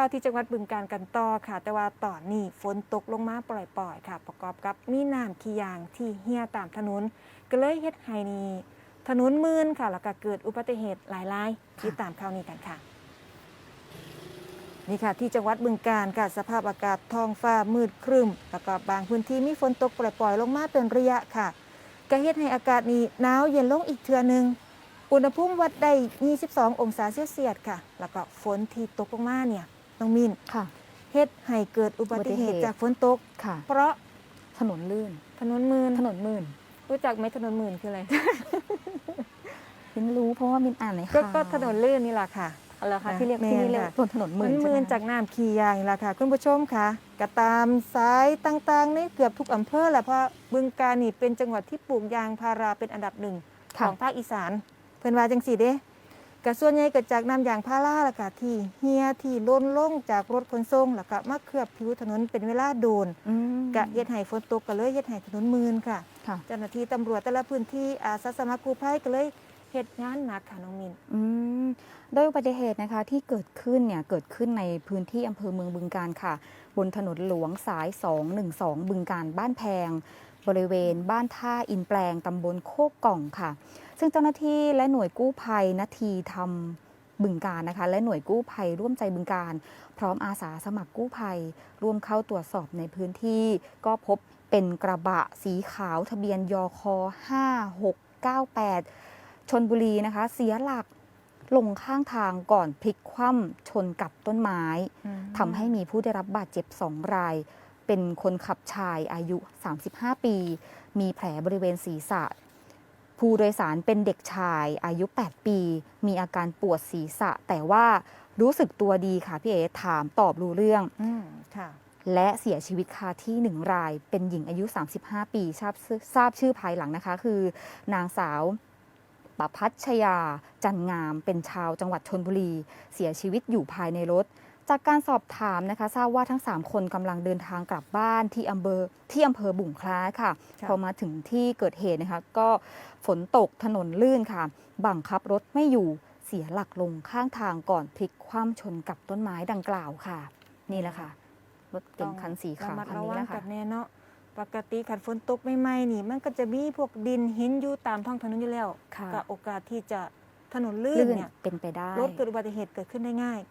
าวที่จังหวัดบึงกาฬกันต่อค่ะ แต่ว่าตอนนี้ฝนตกลงมาปล่อยๆ ค่ะ ประกอบกับมีน้ำขี้ยางที่เหี่ยตามถนน ก็เลยเฮ็ดให้นี่ถนนมืนค่ะแล้วก็เกิดอุบัติเหตุหลายรายที่ตามข่าวนี้กันค่ะ นี่ค่ะ ที่จังหวัดบึงกาฬค่ะสภาพอากาศท้องฟ้ามืดครึ้มแล้วก็บางพื้นที่มีฝนตกปล่อยๆ ลงมาเป็นระยะค่ะก็เฮ็ดให้อากาศนี้หนาวเย็นลงอีกเทื่อนึงอุณหภูมิวัดได้ 22 องศาเซลเซียสค่ะ แล้วก็ฝนที่ตกลงมาเนี่ย น้องมินค่ะ เฮ็ดให้เกิดอุบัติเหตุอุบัติเหตุ จากฝนตก ค่ะ เพราะถนนลื่น ถนนมืนถนนมื่นรู้จักไหมถนนมืนคืออะไร มินรู้เพราะว่ามินอ่านในก็ข่าวก็ถนนลื่นนี่แหละค่ะอะไรคะอะที่เรียกแม่ที่นี่เรียก ค่ะถนนถนนมื่มันนใช่มืไหนจากน้ำขี่ยางนี่แหละค่ะ คุณผู้ชมค่ะกระตามสายต่างๆในเกือบทุกอำเภอแหละเพราะบึงกาฬนี่เป็นจังหวัดที่ปลูกยางพาราเป็นอันดับหนึ่งขค่ะ องภาคอีสาน เพิ่นว่าจังสี่เด้ กระส่วนใหญ่เกิดจากน้ำยางพาราล่ะค่ะที่เฮียที่ล้นลงจากรถขนส่งแล้วก็มาเคลือบผิวถนนเป็นเวลาโดนอืมกะเฮ็ดให้ฝนตกก็เลยเฮ็ดให้ถนนมืนค่ะค่ะเจ้าหน้าที่ตำรวจแต่ละพื้นที่อาสาสมัครกู้ภัยก็เลยเฮ็ดงานหนักค่ะน้องมินอืมโดยอุบัติเหตุนะคะที่เกิดขึ้นเนี่ยเกิดขึ้นในพื้นที่อำเภอเมืองบึงการค่ะ บนถนนหลวงสาย 212 บึงการบ้านแพง บริเวณบ้านท่าอินแปลงตำบลโคกกล่องค่ะ ซึ่งเจ้าหน้าที่และหน่วยกู้ภัยนาทีทำบึงการนะคะ และหน่วยกู้ภัยร่วมใจบึงการ พร้อมอาสาสมัครกู้ภัย ร่วมเข้าตรวจสอบในพื้นที่ ก็พบเป็นกระบะสีขาวทะเบียนยค5698 ชนบุรีนะคะ เสียหลักลงข้างทางก่อนพลิกคว่ำชนกับต้นไม้ทำให้มีผู้ได้รับบาดเจ็บ2ราย เป็นคนขับชายอายุ 35 ปี มีแผลบริเวณศีรษะ ผู้โดยสารเป็นเด็กชายอายุ 8 ปี มีอาการปวดศีรษะ แต่ว่ารู้สึกตัวดีค่ะพี่เอ๋ถามตอบรู้เรื่องอืมค่ะและเสียชีวิตคาที่หนึ่งราย เป็นหญิงอายุ 35 ปีทราบชื่อทราบชื่อภายหลังนะคะ คือนางสาวประพัชยา จันงาม เป็นชาวจังหวัดชนบุรี เสียชีวิตอยู่ภายในรถ จากการสอบถามนะคะทราบว่าทั้ง 3 คนกำลังเดินทางกลับบ้านที่อำเภอที่อำเภอบุ่งคล้าค่ะค่ะ พอมาถึงที่เกิดเหตุนะคะก็ฝนตกถนนลื่นค่ะ บังคับรถไม่อยู่เสียหลักลงข้างทางก่อนพลิกคว่ำชนกับต้นไม้ดังกล่าวค่ะ นี่แหละค่ะ รถเก๋งคันสีขาวระมัดคันระนี้วัแหงละกัค่ะบแน่เนาะปกติขันฝนตกใหม่ๆนี่ มันก็จะมีพวกดินหินอยู่ตามท้องถนนอยู่แล้วค่ะก็โอกาสที่จะถนนลื่นลื่นเนี่ยเป็นไปได้รถเกิดอุบัติเหตุเกิดขึ้นได้ง่าย